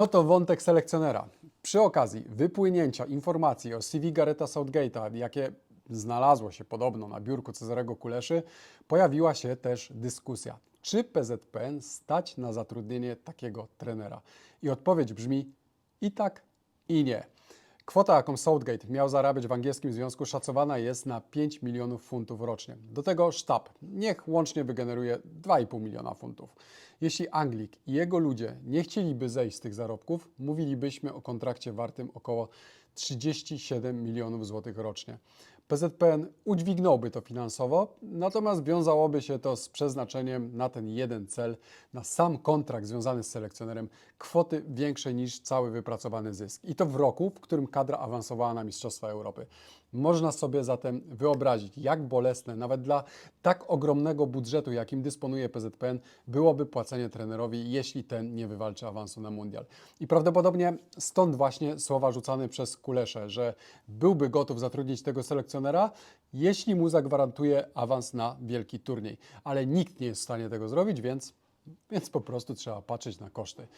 No to wątek selekcjonera. Przy okazji wypłynięcia informacji o CV Gareta Southgate'a, jakie znalazło się podobno na biurku Cezarego Kuleszy, pojawiła się też dyskusja, czy PZPN stać na zatrudnienie takiego trenera. I odpowiedź brzmi i tak, i nie. Kwota, jaką Southgate miał zarabiać w angielskim związku, szacowana jest na 5 milionów funtów rocznie. Do tego sztab niech łącznie wygeneruje 2,5 miliona funtów. Jeśli Anglik i jego ludzie nie chcieliby zejść z tych zarobków, mówilibyśmy o kontrakcie wartym około 37 milionów złotych rocznie. PZPN udźwignąłby to finansowo, natomiast wiązałoby się to z przeznaczeniem na ten jeden cel, na sam kontrakt związany z selekcjonerem, kwoty większej niż cały wypracowany zysk. I to w roku, w którym kadra awansowała na Mistrzostwa Europy. Można sobie zatem wyobrazić, jak bolesne, nawet dla tak ogromnego budżetu, jakim dysponuje PZPN, byłoby płacenie trenerowi, jeśli ten nie wywalczy awansu na mundial. I prawdopodobnie stąd właśnie słowa rzucane przez Kuleszę, że byłby gotów zatrudnić tego selekcjonera, jeśli mu zagwarantuje awans na wielki turniej. Ale nikt nie jest w stanie tego zrobić, więc, więc po prostu trzeba patrzeć na koszty.